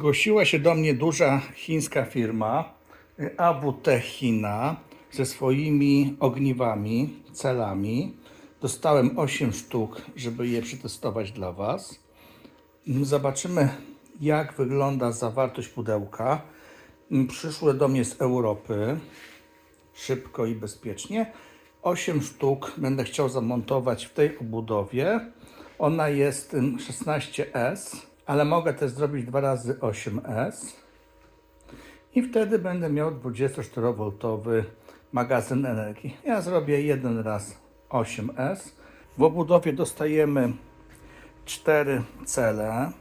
Zgłosiła się do mnie duża chińska firma y, AWT China ze swoimi ogniwami, celami. Dostałem 8 sztuk, żeby je przetestować dla Was. Mm, Zobaczymy, jak wygląda zawartość pudełka. Mm, Przyszły do mnie z Europy szybko i bezpiecznie. 8 sztuk będę chciał zamontować w tej obudowie. Ona jest ym, 16S, ale mogę też zrobić 2 razy 8S. I wtedy będę miał 24V magazyn energii. Ja zrobię jeden raz 8S. W obudowie dostajemy 4 cele.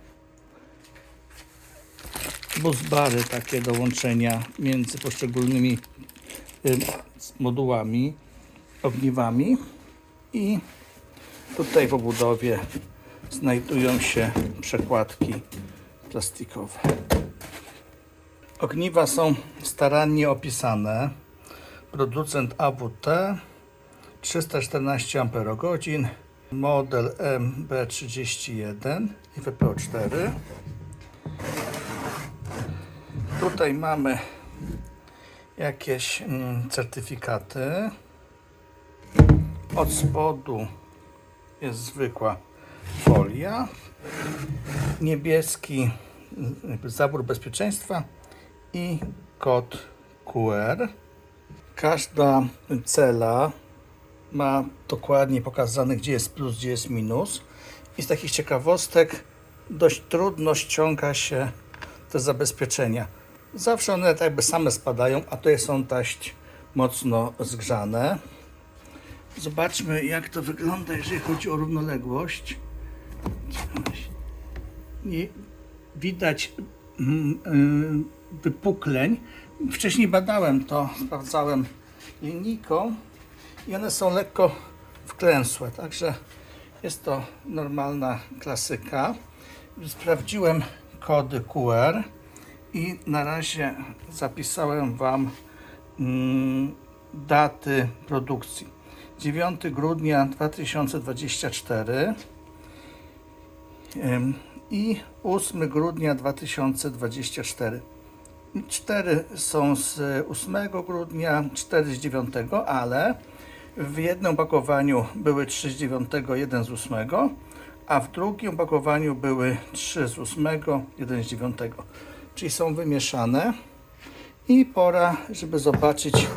Busbary takie do łączenia między poszczególnymi ym, modułami, ogniwami i tutaj w obudowie znajdują się przekładki plastikowe. Ogniwa są starannie opisane. Producent AWT 314 Ah, model MB31 i WPO4. Tutaj mamy jakieś mm, certyfikaty. Od spodu jest zwykła folia. Niebieski zabór bezpieczeństwa i kod QR. Każda cela ma dokładnie pokazane, gdzie jest plus, gdzie jest minus. I z takich ciekawostek dość trudno ściąga się te zabezpieczenia. Zawsze one tak jakby same spadają, a tutaj są taść mocno zgrzane. Zobaczmy, jak to wygląda, jeżeli chodzi o równoległość. Nie, widać mm, y, wypukleń. Wcześniej badałem to, sprawdzałem linijką i one są lekko wklęsłe, także jest to normalna klasyka. Sprawdziłem kody QR i na razie zapisałem Wam mm, daty produkcji. 9 grudnia 2024 ym, i 8 grudnia 2024. Cztery są z 8 grudnia, 4 z 9, ale w jednym opakowaniu były 3 z 9, 1 z 8, a w drugim opakowaniu były 3 z 8, 1 z 9. Czyli są wymieszane. I pora, żeby zobaczyć,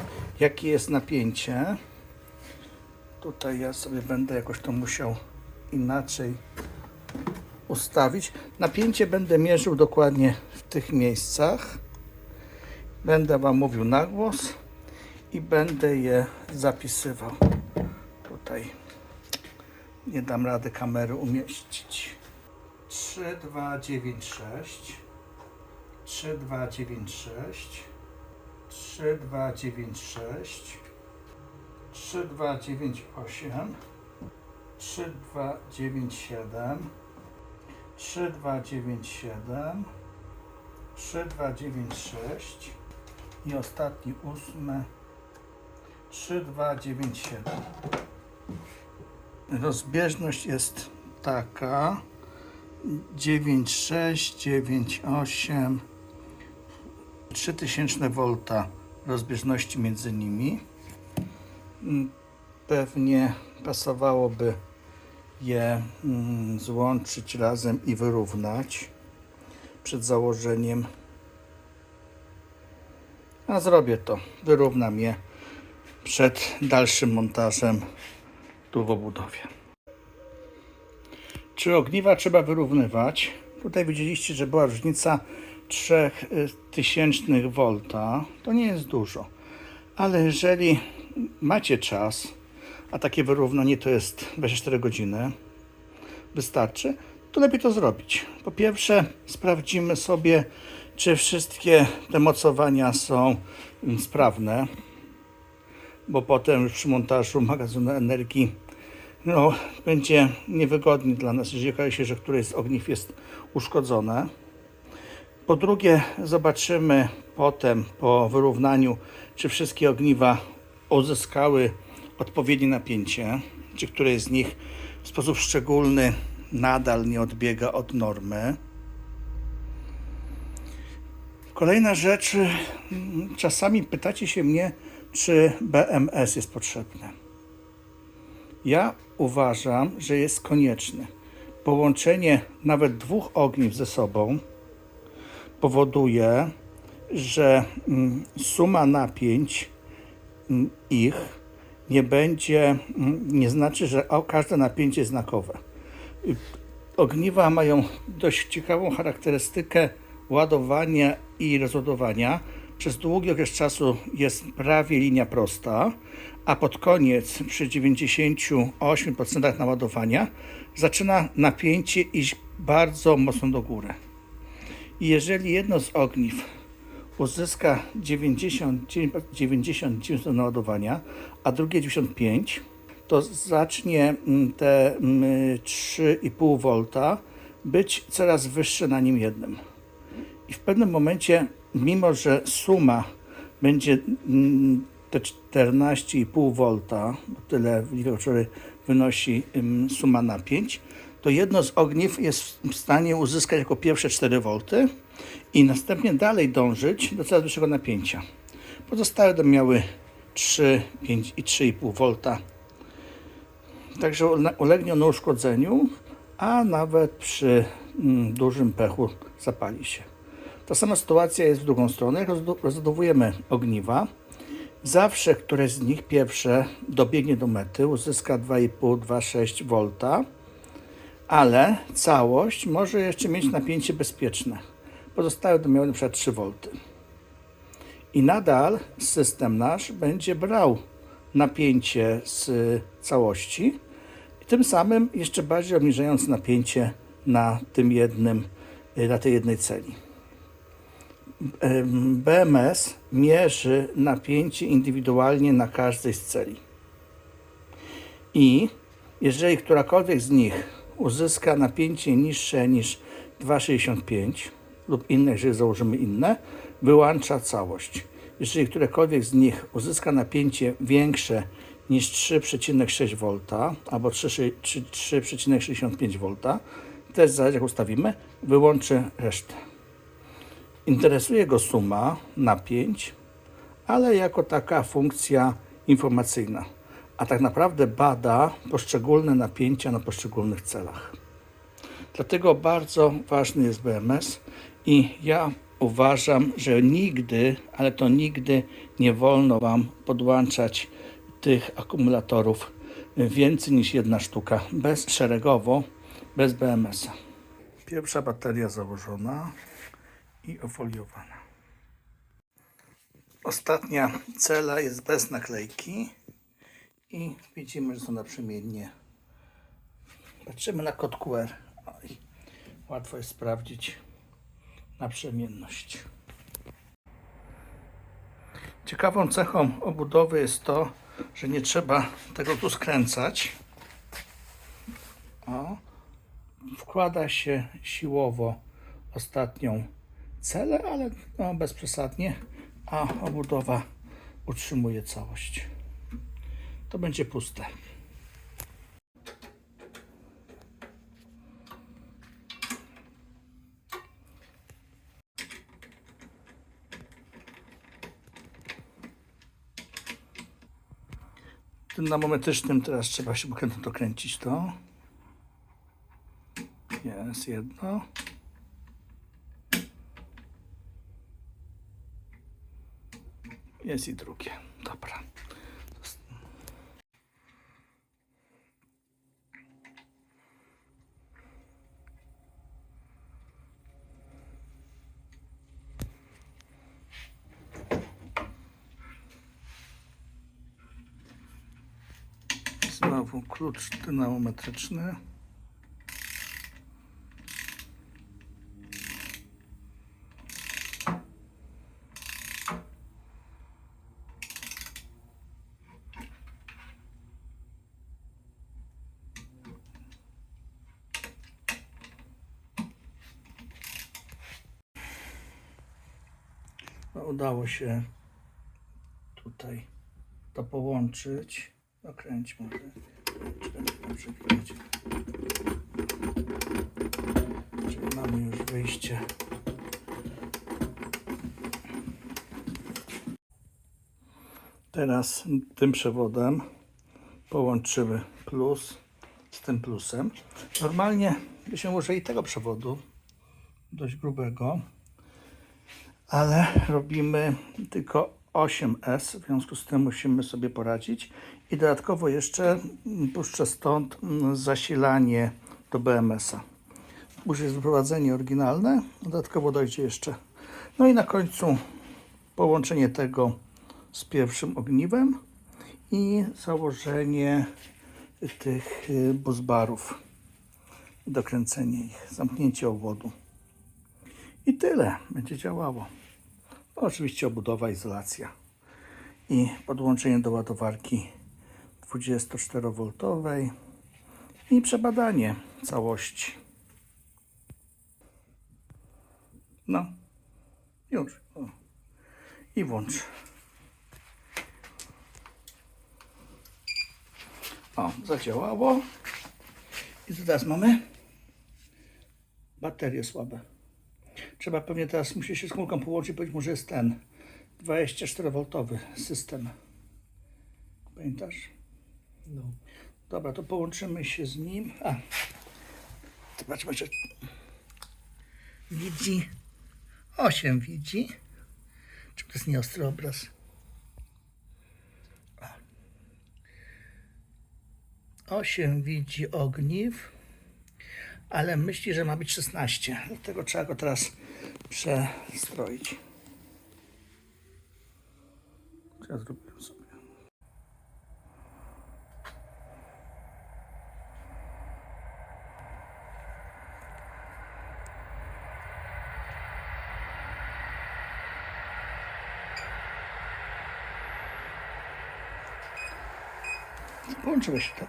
jakie jest napięcie. Tutaj ja sobie będę jakoś to musiał inaczej ustawić. Napięcie będę mierzył dokładnie w tych miejscach. Będę Wam mówił na głos i będę je zapisywał. Tutaj nie dam rady kamery umieścić. 3, 2, 9, 6. 3, 2, 9, 6. 3, 2, 9, 6. 3, 2, 9, 8. 3, 2, 9, 7. 3, 2, 9, 7. 3, 2, 9, 6. I ostatni ósmy. 3, 2, 9, 7. Rozbieżność jest taka. 9, 6, 9, 8. 3000 V rozbieżności między nimi. Mm, Pewnie pasowałoby je mm, złączyć razem i wyrównać przed założeniem. A zrobię to. Wyrównam je przed dalszym montażem tu w obudowie. Czy ogniwa trzeba wyrównywać? Tutaj widzieliście, że była różnica 3000 V. To nie jest dużo. Ale jeżeli macie czas, a takie wyrównanie to jest 24 godziny, wystarczy, to lepiej to zrobić. Po pierwsze, sprawdzimy sobie, czy wszystkie te mocowania są mm, sprawne, bo potem przy montażu magazynu energii no, będzie niewygodnie dla nas, jeżeli okaże się, że któreś z ogniw jest uszkodzone. Po drugie, zobaczymy potem po wyrównaniu, czy wszystkie ogniwa uzyskały odpowiednie napięcie, czy któreś z nich w sposób szczególny nadal nie odbiega od normy. Kolejna rzecz, czasami pytacie się mnie, czy BMS jest potrzebny. Ja uważam, że jest konieczny. Połączenie nawet dwóch ogniw ze sobą powoduje, że mm, suma napięć mm, ich nie będzie, mm, nie znaczy, że każde napięcie jest znakowe. Ogniwa mają dość ciekawą charakterystykę ładowania i rozładowania. Przez długi okres czasu jest prawie linia prosta, a pod koniec przy 98% naładowania zaczyna napięcie iść bardzo mocno do góry. I jeżeli jedno z ogniw uzyska 99%, 99 naładowania, a drugie 95, to zacznie mm, te mm, 3,5 V być coraz wyższe na nim jednym. I w pewnym momencie, mimo że suma będzie mm, te 14,5 V, tyle w wczoraj wynosi suma napięć, to jedno z ogniw jest w stanie uzyskać jako pierwsze 4 V i następnie dalej dążyć do coraz wyższego napięcia. Pozostałe będą miały 3, 5 i 3,5 V. Także ule- ulegnie ono uszkodzeniu, a nawet przy mm, dużym pechu zapali się. Ta sama sytuacja jest w drugą stronę. Rozładowujemy ogniwa, zawsze któreś z nich pierwsze dobiegnie do mety, uzyska 2,5-2,6 V, ale całość może jeszcze mieć napięcie bezpieczne. Pozostałe będą miały przykład 3 V. I nadal system nasz będzie brał napięcie z całości tym samym jeszcze bardziej obniżając napięcie na tym jednym, na tej jednej celi. BMS mierzy napięcie indywidualnie na każdej z celi. I jeżeli którakolwiek z nich uzyska napięcie niższe niż 2,65 lub inne, jeżeli założymy inne, wyłącza całość. Jeżeli którekolwiek z nich uzyska napięcie większe niż 3,6 V albo 3,6 3 3,65 V, też zależy jak ustawimy, wyłączy resztę. Interesuje go suma napięć, ale jako taka funkcja informacyjna. A tak naprawdę bada poszczególne napięcia na poszczególnych celach. Dlatego bardzo ważny jest BMS i ja uważam, że nigdy, ale to nigdy nie wolno Wam podłączać tych akumulatorów więcej niż jedna sztuka, bez szeregowo, bez BMS-a. Pierwsza bateria założona i ofoliowana. Ostatnia cela jest bez naklejki i widzimy, że są naprzemiennie. Patrzymy na kod QR. Oj, łatwo jest sprawdzić naprzemienność. Ciekawą cechą obudowy jest to, że nie trzeba tego tu skręcać. O, wkłada się siłowo ostatnią celę, ale no, bezprzesadnie, a obudowa utrzymuje całość. To będzie puste. Tym namometrycznym teraz trzeba się pokrętnie dokręcić to. Jest jedno. Jest i drugie. Dobra. Znowu klucz dynamometryczny. No, udało się tutaj to połączyć. Okręć może. Czy będzie. Czyli mamy już wyjście. Teraz tym przewodem połączymy plus z tym plusem. Normalnie byśmy użyli tego przewodu, dość grubego, ale robimy tylko 8S, w związku z tym musimy sobie poradzić. I dodatkowo jeszcze mm, puszczę stąd mm, zasilanie do BMS-a. Już jest wyprowadzenie oryginalne, dodatkowo dojdzie jeszcze. No i na końcu połączenie tego z pierwszym ogniwem i założenie tych y, buzbarów dokręcenie ich, zamknięcie obwodu. I tyle będzie działało. Oczywiście obudowa, izolacja i podłączenie do ładowarki 24V i przebadanie całości. No, już. O. I włącz. O, zadziałało. I teraz mamy? Baterie słabe. Trzeba pewnie teraz, musi się z komórką połączyć, być może jest ten 24V system. Pamiętasz? No. Dobra, to połączymy się z nim. A, zobaczmy, czy widzi. 8 widzi. Czy to jest nieostry obraz? O. 8 widzi ogniw, ale myśli, że ma być 16. Dlatego trzeba go teraz przestroić. Ja zrobiłem sobie? Połączyło się tak.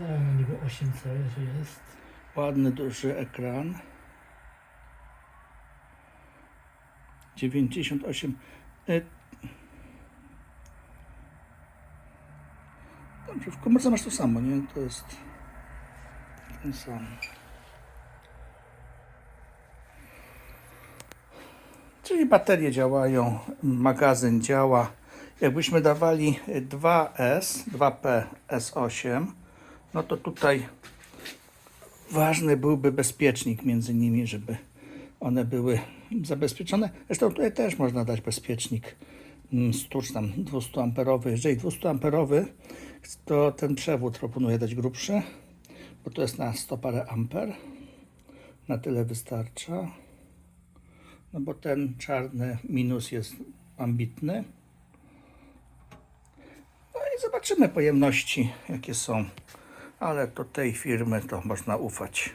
Dałem niby 8C, że jest. Ładny, duży ekran. 98. Y, Dobrze, w komórce masz to samo, nie? To jest ten sam. Czyli baterie działają, magazyn działa. Jakbyśmy dawali 2S, 2P, S8, no to tutaj ważny byłby bezpiecznik między nimi, żeby one były zabezpieczone. Zresztą tutaj też można dać bezpiecznik mm, 100 czy tam 200 amperowy. Jeżeli 200 amperowy, to ten przewód proponuję dać grubszy, bo to jest na 100 parę amper. Na tyle wystarcza. No bo ten czarny minus jest ambitny. No i zobaczymy pojemności, jakie są. Ale do tej firmy to można ufać.